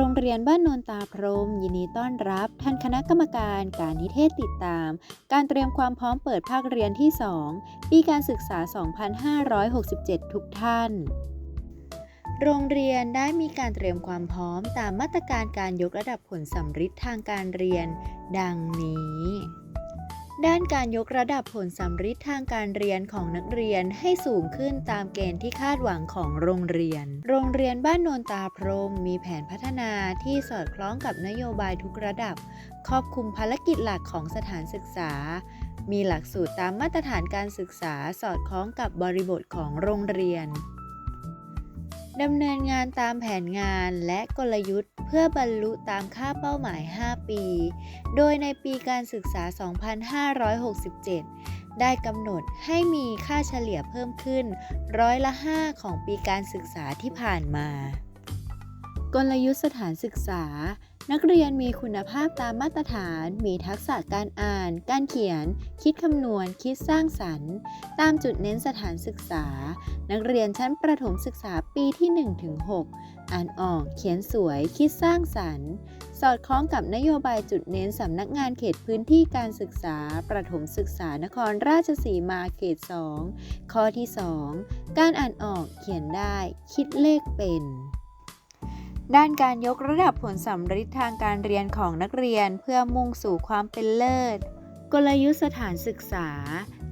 โรงเรียนบ้านโนนตาพรม ยินดีต้อนรับ ท่านคณะกรรมการการนิเทศติดตาม การเตรียมความพร้อมเปิดภาคเรียนที่ 2 ปีการศึกษา 2567 ทุกท่าน โรงเรียนได้มีการเตรียมความพร้อมตามมาตรการการยกระดับผลสัมฤทธิ์ทางการเรียน ดังนี้ ด้านการยกระดับผลสัมฤทธิ์ทางการเรียนของนักเรียนให้สูงขึ้นตามเกณฑ์ที่คาดหวังของโรงเรียน โรงเรียนบ้านโนนตาพรมมีแผนพัฒนาที่สอดคล้องกับนโยบายทุกระดับ ครอบคลุมภารกิจหลักของสถานศึกษา มีหลักสูตรตามมาตรฐานการศึกษาสอดคล้องกับบริบทของโรงเรียน ดำเนินงานตามแผนงานและกลยุทธ์ เพื่อบรรลุตามค่าเป้าหมาย 5 ปี โดยในปีการศึกษา 2567 ได้กำหนดให้มีค่าเฉลี่ยเพิ่มขึ้นร้อยละ 5 ของปีการศึกษาที่ผ่านมา กลยุทธ์สถานศึกษา นักเรียนมีคุณภาพตามมาตรฐาน มีทักษะการอ่าน การเขียน คิดคำนวณ คิดสร้างสรรค์ ตามจุดเน้นสถานศึกษา นักเรียนชั้นประถมศึกษาปีที่ 1-6 อ่านออก เขียนสวย คิดสร้างสรรค์ สอดคล้องกับนโยบายจุดเน้นสำนักงานเขตพื้นที่การศึกษา ประถมศึกษานครราชสีมาเขต 2 ข้อที่ 2 การอ่านออก เขียนได้ คิดเลขเป็น ด้านการยกระดับผลสัมฤทธิ์ทางการเรียนของนักเรียนเพื่อมุ่งสู่ความเป็นเลิศ กลยุทธ์สถานศึกษา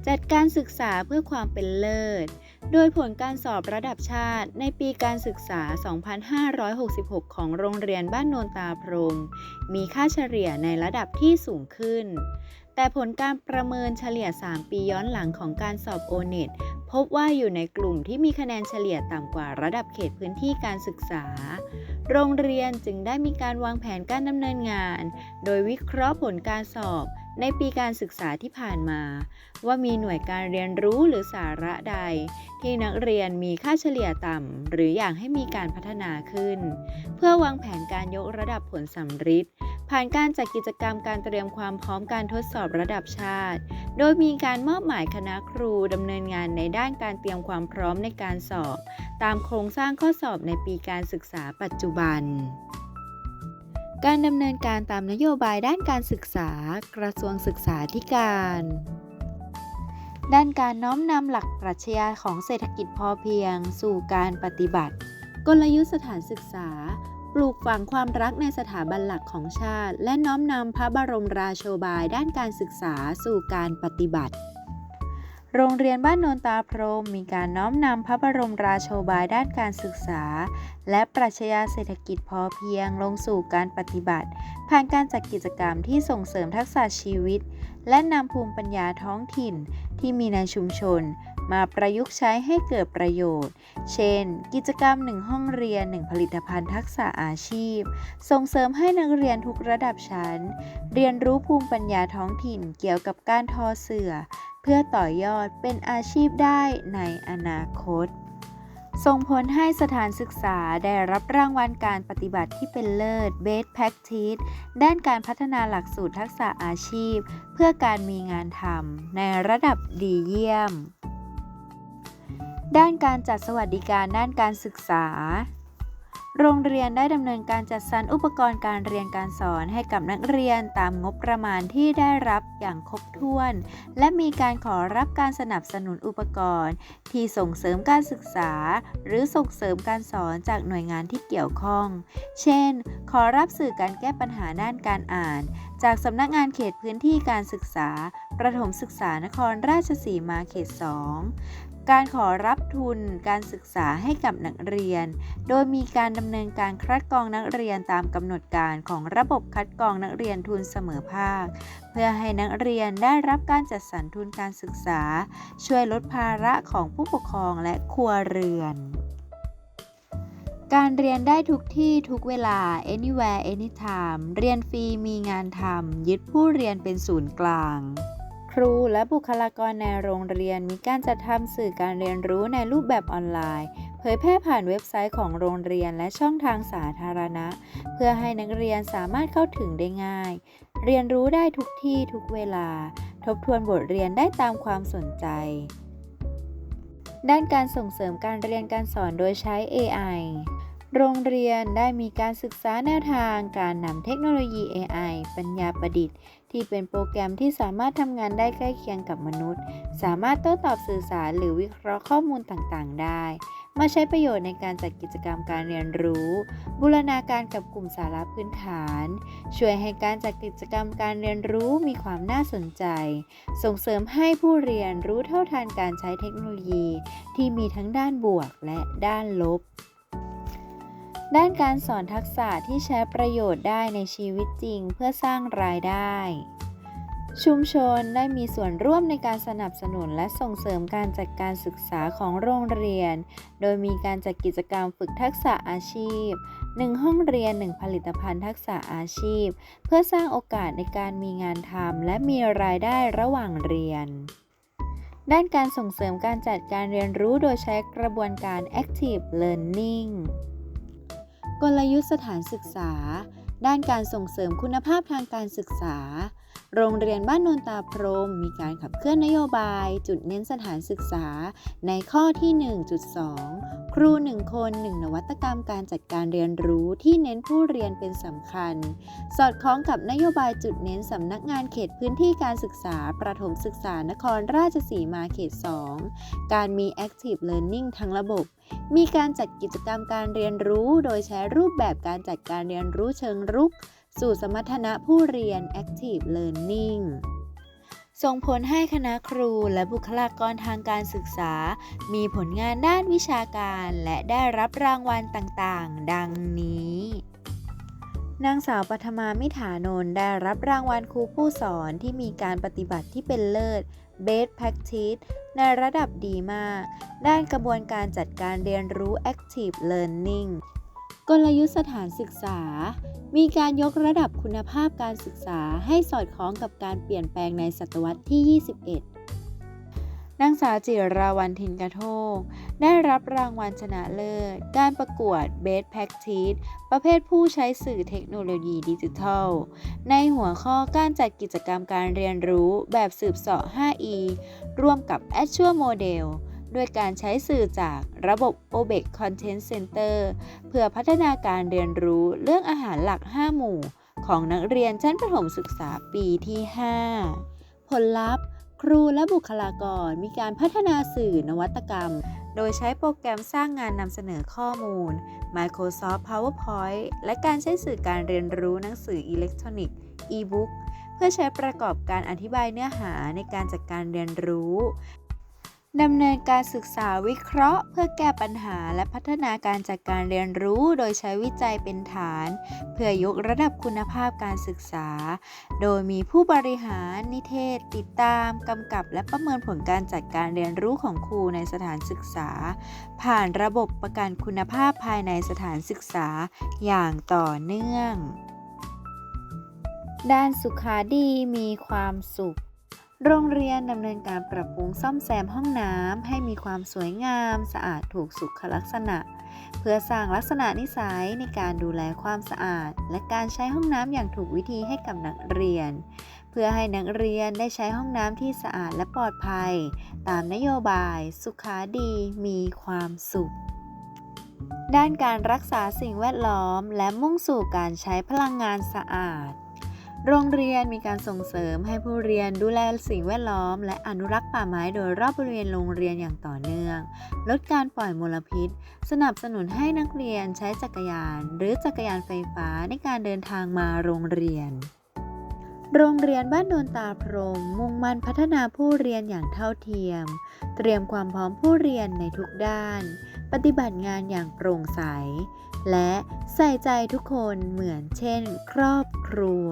จัดการศึกษาเพื่อความเป็นเลิศ โดยผลการสอบระดับชาติในปีการศึกษา 2566 ของโรงเรียนบ้านโนนตาพรม มีค่าเฉลี่ยในระดับที่สูงขึ้น แต่ผลการประเมินเฉลี่ย 3 ปีย้อนหลังของการสอบโอเน็ตพบว่าอยู่ในกลุ่มที่มีคะแนนเฉลี่ยต่ำกว่าระดับเขตพื้นที่การศึกษา โรงเรียนจึงได้มีการวางแผนการดำเนินงาน โดยวิเคราะห์ผลการสอบในปีการศึกษาที่ผ่านมา ว่ามีหน่วยการเรียนรู้หรือสาระใด ที่นักเรียนมีค่าเฉลี่ยต่ำหรืออยากให้มีการพัฒนาขึ้น เพื่อวางแผนการยกระดับผลสัมฤทธิ์ ผ่านการจัดกิจกรรมการเตรียมความพร้อมการทดสอบระดับชาติ โดยมีการมอบหมายคณะครูดำเนินงานในด้านการเตรียมความพร้อมในการสอบ ตามโครงสร้างข้อสอบในปีการศึกษาปัจจุบันการดำเนินการตามนโยบายด้านการศึกษา กระทรวงศึกษาธิการ ด้านการน้อมนำหลักปรัชญาของเศรษฐกิจพอเพียง สู่การปฏิบัติ กลยุทธ์สถานศึกษา ปลูกฝังความรักในสถาบันหลักของชาติ และน้อมนำพระบรมราโชบายด้านการศึกษาสู่การปฏิบัติ โรงเรียนบ้านโนนตาพรมมีการน้อมนำพระบรมราโชบายด้านการศึกษา และปรัชญาเศรษฐกิจพอเพียงลงสู่การปฏิบัติ ผ่านการจัดกิจกรรมที่ส่งเสริมทักษะชีวิต และนำภูมิปัญญาท้องถิ่นที่มีในชุมชน มาประยุกต์ใช้ให้เกิดประโยชน์ เช่น กิจกรรม 1 ห้องเรียน 1 ผลิตภัณฑ์ทักษะอาชีพ ส่งเสริมให้นักเรียนทุกระดับชั้น เรียนรู้ภูมิปัญญาท้องถิ่นเกี่ยวกับการทอเสื่อ เพื่อต่อยอดเป็นอาชีพได้ในอนาคตส่งผลให้สถานศึกษาได้รับรางวัลการปฏิบัติที่เป็นเลิศ Best Practice ด้านการพัฒนาหลักสูตรทักษะอาชีพ เพื่อการมีงานทำในระดับดีเยี่ยม ด้านการจัดสวัสดิการด้านการศึกษา โรงเรียนได้ดำเนินการจัดสรรอุปกรณ์การเรียนการสอนให้กับนักเรียนตามงบประมาณที่ได้รับอย่างครบถ้วน และมีการขอรับการสนับสนุนอุปกรณ์ ที่ส่งเสริมการศึกษา หรือส่งเสริมการสอนจากหน่วยงานที่เกี่ยวข้อง เช่น ขอรับสื่อการแก้ปัญหาด้านการอ่าน จากสำนักงานเขตพื้นที่การศึกษาประถมศึกษานครราชสีมาเขต 2 การขอรับทุนการศึกษาให้กับนักเรียน โดยมีการดำเนินการคัดกรองนักเรียนตามกำหนดการของระบบคัดกรองนักเรียนทุนเสมอภาค เพื่อให้นักเรียนได้รับการจัดสรรทุนการศึกษา ช่วยลดภาระของผู้ปกครองและครัวเรือนการเรียนได้ทุกที่ทุกเวลา anywhere anytime เรียนฟรีมีงานทำ ยึดผู้เรียนเป็นศูนย์กลาง ครูและบุคลากรในโรงเรียนมีการจัดทำสื่อการเรียนรู้ในรูปแบบออนไลน์ เผยแพร่ผ่านเว็บไซต์ของโรงเรียนและช่องทางสาธารณะ เพื่อให้นักเรียนสามารถเข้าถึงได้ง่าย เรียนรู้ได้ทุกที่ทุกเวลา ทบทวนบทเรียนได้ตามความสนใจ ด้านการส่งเสริมการเรียนการสอนโดยใช้ AI โรงเรียนได้มีการศึกษาแนวทางการนำเทคโนโลยี AI ปัญญาประดิษฐ์ ที่เป็นโปรแกรมที่สามารถทำงานได้ใกล้เคียงกับมนุษย์ สามารถโต้ตอบสื่อสารหรือวิเคราะห์ข้อมูลต่างๆ ได้ มาใช้ประโยชน์ในการจัดกิจกรรมการเรียนรู้ บูรณาการกับกลุ่มสาระพื้นฐาน ช่วยให้การจัดกิจกรรมการเรียนรู้มีความน่าสนใจ ส่งเสริมให้ผู้เรียนรู้เท่าทันการใช้เทคโนโลยี ที่มีทั้งด้านบวกและด้านลบ ด้านการสอนทักษะที่ใช้ประโยชน์ได้ในชีวิตจริงเพื่อสร้างรายได้ ชุมชนได้มีส่วนร่วมในการสนับสนุนและส่งเสริมการจัดการศึกษาของโรงเรียน โดยมีการจัดกิจกรรมฝึกทักษะอาชีพ 1 ห้องเรียน 1 ผลิตภัณฑ์ทักษะอาชีพ เพื่อสร้างโอกาสในการมีงานทำและมีรายได้ระหว่างเรียนด้านการส่งเสริมการจัดการเรียนรู้โดยใช้กระบวนการ active learning กลยุทธ์สถานศึกษา ด้านการส่งเสริมคุณภาพทางการศึกษา โรงเรียนบ้านโนนตาพรมมีการขับเคลื่อนนโยบาย จุดเน้นสถานศึกษา ในข้อที่ 1.2 ครู 1 คน 1 นวัตกรรมการจัดการเรียนรู้ที่เน้นผู้เรียนเป็นสำคัญ สอดคล้องกับนโยบายจุดเน้นสำนักงานเขตพื้นที่การศึกษา ประถมศึกษานครราชสีมาเขต 2 การมี Active Learning ทั้งระบบมีการจัดกิจกรรมการเรียนรู้ โดยใช้รูปแบบการจัดการเรียนรู้เชิงรุก สู่สมรรถนะผู้เรียน Active Learning ส่งผลให้คณะครูและบุคลากรทางการศึกษา มีผลงานด้านวิชาการและได้รับรางวัลต่างๆ ดังนี้ นางสาวปัทมามิถานนท์ได้รับรางวัลครูผู้สอนที่มีการปฏิบัติที่เป็นเลิศ Best Practice ในระดับดีมาก ด้านกระบวนการจัดการเรียนรู้ Active Learning กลยุทธ์สถานศึกษา มีการยกระดับคุณภาพการศึกษาให้สอดคล้องกับการเปลี่ยนแปลงในศตวรรษที่ 21 นางสาวจิราวันทินกระโทก ได้รับรางวัลชนะเลิศ การประกวด Best Practice ประเภทผู้ใช้สื่อเทคโนโลยีดิจิทัล ในหัวข้อการจัดกิจกรรมการเรียนรู้แบบสืบเสาะ 5E ร่วมกับ Azure Model ด้วยการใช้สื่อจากระบบ OBEC Content Center เพื่อพัฒนาการเรียนรู้เรื่องอาหารหลัก 5 หมู่ ของนักเรียนชั้นประถมศึกษาปีที่ 5 ผลลัพธ์ ครูและบุคลากรมีการพัฒนาสื่อนวัตกรรม โดยใช้โปรแกรมสร้างงานนำเสนอข้อมูล Microsoft PowerPoint และการใช้สื่อการเรียนรู้หนังสืออิเล็กทรอนิกส์ e-book เพื่อใช้ประกอบการอธิบายเนื้อหาในการจัดการเรียนรู้ ดำเนินการศึกษาวิเคราะห์ เพื่อแก้ปัญหาและพัฒนาการจัดการเรียนรู้โดยใช้วิจัยเป็นฐาน เพื่อยกระดับคุณภาพการศึกษา โดยมีผู้บริหารนิเทศ ติดตามกำกับและประเมินผลการจัดการเรียนรู้ของครูในสถานศึกษา ผ่านระบบประกันคุณภาพภายในสถานศึกษาอย่างต่อเนื่อง ด้านสุขาดีมีความสุข โรงเรียนดำเนินการปรับปรุงซ่อมแซมห้องน้ำให้มีความสวยงาม สะอาดถูกสุขลักษณะ เพื่อสร้างลักษณะนิสัยในการดูแลความสะอาด และการใช้ห้องน้ำอย่างถูกวิธีให้กับนักเรียน เพื่อให้นักเรียนได้ใช้ห้องน้ำที่สะอาดและปลอดภัย ตามนโยบาย สุขาดีมีความสุขด้านการรักษาสิ่งแวดล้อมและมุ่งสู่การใช้พลังงานสะอาด โรงเรียนมีการส่งเสริมให้ผู้เรียนดูแลสิ่งแวดล้อม และอนุรักษ์ป่าไม้โดยรอบบริเวณโรงเรียนอย่างต่อเนื่อง ลดการปล่อยมลพิษ สนับสนุนให้นักเรียนใช้จักรยาน หรือจักรยานไฟฟ้าในการเดินทางมาโรงเรียนโรงเรียนบ้านโนนตาพรมมุ่งมั่นพัฒนาผู้เรียนอย่างเท่าเทียม เตรียมความพร้อมผู้เรียนในทุกด้าน ปฏิบัติงานอย่างโปร่งใส และใส่ใจทุกคนเหมือนเช่น ครอบครัว